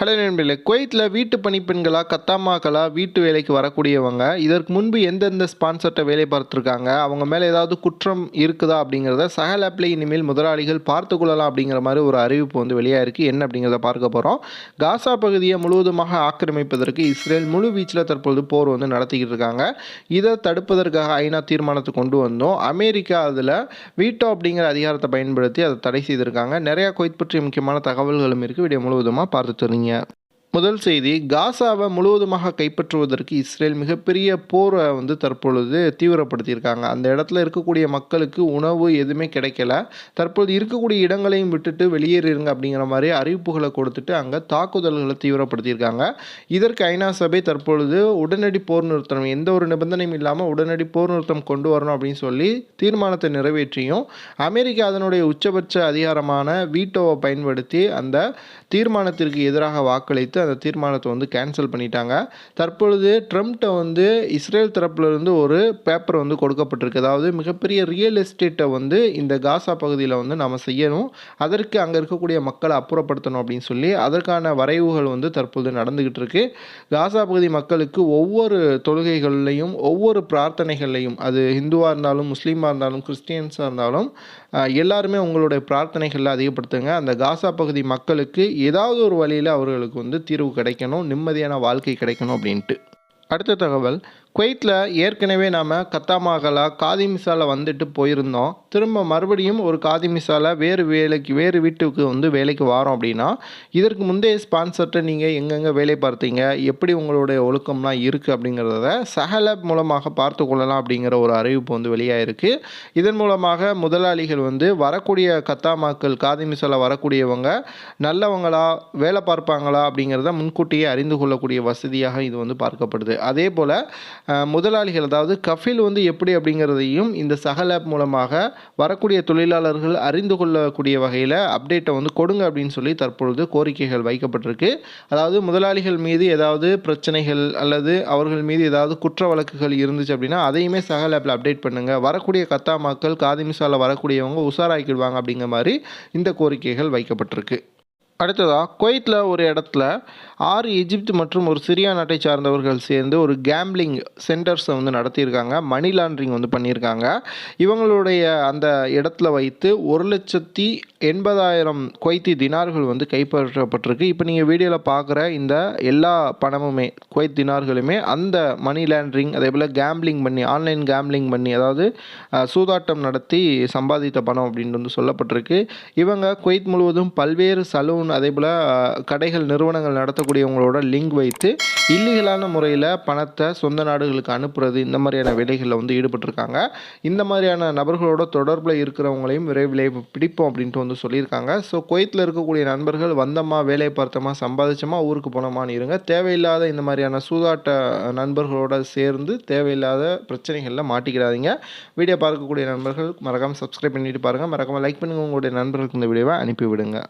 Hello நண்பர்களே குவைத்தில் வீட்டு பணிப்பெண்களாக கத்தாமாக்களா வீட்டு வேலைக்கு வரக்கூடியவங்க இதற்கு முன்பு எந்தெந்த ஸ்பான்சர்கிட்ட வேலை பார்த்துருக்காங்க அவங்க மேலே ஏதாவது குற்றம் இருக்குதா அப்படிங்கிறத சகல் ஆப்பில் இனிமேல் முதலாளிகள் பார்த்து கொள்ளலாம் அப்படிங்கிற மாதிரி ஒரு அறிவிப்பு வந்து வெளியாக இருக்குது என்ன அப்படிங்கிறத பார்க்க போகிறோம் காசா பகுதியை முழுவதுமாக ஆக்கிரமிப்பதற்கு இஸ்ரேல் முழு வீச்சில் தற்பொழுது போர் வந்து நடத்திக்கிட்டு இருக்காங்க. இதை தடுப்பதற்காக ஐநா தீர்மானத்தை கொண்டு வந்தோம். அமெரிக்கா அதில் வீட்டோ அப்படிங்கிற அதிகாரத்தை பயன்படுத்தி அதை தடை செய்திருக்காங்க. நிறையா குவைத் பற்றிய முக்கியமான தகவல்களும் இருக்குது வீடியோ முழுவதுமாக பார்த்து yet. முதல் செய்தி காசாவை முழுவதுமாக கைப்பற்றுவதற்கு இஸ்ரேல் மிகப்பெரிய போரை வந்து தற்பொழுது தீவிரப்படுத்தியிருக்காங்க. அந்த இடத்துல இருக்கக்கூடிய மக்களுக்கு உணவு எதுவுமே கிடைக்கல. தற்பொழுது இருக்கக்கூடிய இடங்களையும் விட்டுட்டு வெளியேறிடுங்க அப்படிங்கிற மாதிரி அறிவிப்புகளை கொடுத்துட்டு அங்கே தாக்குதல்களை தீவிரப்படுத்தியிருக்காங்க. இதற்கு ஐநா சபை தற்பொழுது உடனடி போர் நிறுத்தம் எந்த ஒரு நிபந்தனையும் இல்லாமல் உடனடி போர் நிறுத்தம் கொண்டு வரணும் அப்படின்னு சொல்லி தீர்மானத்தை நிறைவேற்றியும் அமெரிக்கா அதனுடைய உச்சபட்ச அதிகாரமான வீட்டோவை பயன்படுத்தி அந்த தீர்மானத்திற்கு எதிராக வாக்களித்து அந்த தீர்மானத்தை வந்து கேன்சல் பண்ணிட்டாங்க. தற்பொழுது ட்ரம்ப்ட்ட வந்து இஸ்ரேல் தரப்புலேருந்து ஒரு பேப்பர் வந்து கொடுக்கப்பட்டிருக்கு. அதாவது மிகப்பெரிய ரியல் எஸ்டேட்டை வந்து இந்த காசா பகுதியில் வந்து நம்ம செய்யணும். அதற்கு அங்கே இருக்கக்கூடிய மக்களை அப்புறப்படுத்தணும் அப்படின்னு சொல்லி அதற்கான வரைவுகள் வந்து தற்பொழுது நடந்துக்கிட்டு இருக்கு. காசா பகுதி மக்களுக்கு ஒவ்வொரு தொழுகைகள்லையும் ஒவ்வொரு பிரார்த்தனைகள்லையும் அது ஹிந்துவாக இருந்தாலும் முஸ்லீமாக இருந்தாலும் கிறிஸ்டியன்ஸாக இருந்தாலும் எல்லாருமே உங்களுடைய பிரார்த்தனைகளில் அதிகப்படுத்துங்க. அந்த காசா பகுதி மக்களுக்கு ஏதாவது ஒரு வழியில் அவர்களுக்கு வந்து தீர்வு கிடைக்கணும் நிம்மதியான வாழ்க்கை கிடைக்கணும் அப்படின்ட்டு. அடுத்த தகவல் குவைத்தில் ஏற்கனவே நாம் கத்தாமாகலா காதி மிசால வந்துட்டு போயிருந்தோம். திரும்ப மறுபடியும் ஒரு காதி மிசால வேறு வேலைக்கு வேறு வீட்டுக்கு வந்து வேலைக்கு வாரோம் அப்படின்னா இதற்கு முந்தைய ஸ்பான்சர்கிட்ட நீங்கள் எங்கெங்கே வேலை பார்த்தீங்க எப்படி உங்களுடைய ஒழுக்கம்லாம் இருக்குது அப்படிங்கிறத சஹலப் மூலமாக பார்த்து கொள்ளலாம் அப்படிங்கிற ஒரு அறிவிப்பு வந்து வெளியாகிருக்கு இதன் மூலமாக முதலாளிகள் வந்து வரக்கூடிய கத்தாமாக்கள் காதி மிசால வரக்கூடியவங்க நல்லவங்களா வேலை பார்ப்பாங்களா அப்படிங்கிறத முன்கூட்டியே அறிந்து கொள்ளக்கூடிய வசதியாக இது வந்து பார்க்கப்படுது. அதே போல் முதலாளிகள் அதாவது கஃபில் வந்து எப்படி அப்படிங்கிறதையும் இந்த சகல் ஆப் மூலமாக வரக்கூடிய தொழிலாளர்கள் அறிந்து கொள்ளக்கூடிய வகையில் அப்டேட்டை வந்து கொடுங்க அப்படின்னு சொல்லி தற்பொழுது கோரிக்கைகள் வைக்கப்பட்டிருக்கு. அதாவது முதலாளிகள் மீது ஏதாவது பிரச்சனைகள் அல்லது அவர்கள் மீது ஏதாவது குற்ற வழக்குகள் இருந்துச்சு அப்படின்னா அதையுமே சகல் ஆப்பில் அப்டேட் பண்ணுங்கள் வரக்கூடிய கத்தாமாக்கள் காதிமிசாவில் வரக்கூடியவங்க உஷாராக்கிடுவாங்க அப்படிங்கிற மாதிரி இந்த கோரிக்கைகள் வைக்கப்பட்டிருக்கு. அடுத்ததாக குவைத்தில் ஒரு இடத்துல ஆறு எஜிப்த் மற்றும் ஒரு சிரியா நாட்டை சார்ந்தவர்கள் சேர்ந்து ஒரு கேம்பிளிங் சென்டர்ஸை வந்து நடத்தியிருக்காங்க. மணி லாண்ட்ரிங் வந்து பண்ணியிருக்காங்க. இவங்களுடைய அந்த இடத்துல வைத்து ஒரு லட்சத்தி எண்பதாயிரம் குவைத்தி தினார்கள் வந்து கைப்பற்றப்பட்டிருக்கு. இப்போ நீங்கள் வீடியோவில் பார்க்குற இந்த எல்லா பணமுமே குவைத் தினார்களுமே அந்த மணி லாண்ட்ரிங் அதே போல் கேம்பிளிங் பண்ணி ஆன்லைன் கேம்பிளிங் பண்ணி அதாவது சூதாட்டம் நடத்தி சம்பாதித்த பணம் அப்படின்னு வந்து சொல்லப்பட்டிருக்கு. இவங்க குவைத் முழுவதும் பல்வேறு சலூன் அதே போல் கடைகள் நிறுவனங்கள் நடத்தக்கூடியவங்களோட லிங்க் வைத்து இல்லீகலான முறையில் பணத்தை சொந்த நாடுகளுக்கு அனுப்புறது இந்த மாதிரியான வேலைகளில் வந்து ஈடுபட்டிருக்காங்க. இந்த மாதிரியான நபர்களோட தொடர்பில் இருக்கிறவங்களையும் விரைவில் பிடிப்போம் அப்படின்ட்டு வந்து சொல்லியிருக்காங்க. ஸோ குவைத்தில் இருக்கக்கூடிய நண்பர்கள் வந்தோமா வேலையை பார்த்தோமா சம்பாதிச்சோமா ஊருக்கு போனோமான்னு இருங்க. தேவையில்லாத இந்த மாதிரியான சூதாட்ட நண்பர்களோட சேர்ந்து தேவையில்லாத பிரச்சனைகளில் மாட்டிக்கிறாதீங்க வீடியோ பார்க்கக்கூடிய நண்பர்கள் மறக்காமல் சப்ஸ்கிரைப் பண்ணிட்டு பாருங்கள் மறக்காமல் லைக் பண்ணுங்கள் உங்களுடைய நண்பர்களுக்கு இந்த வீடியோவை அனுப்பி விடுங்க.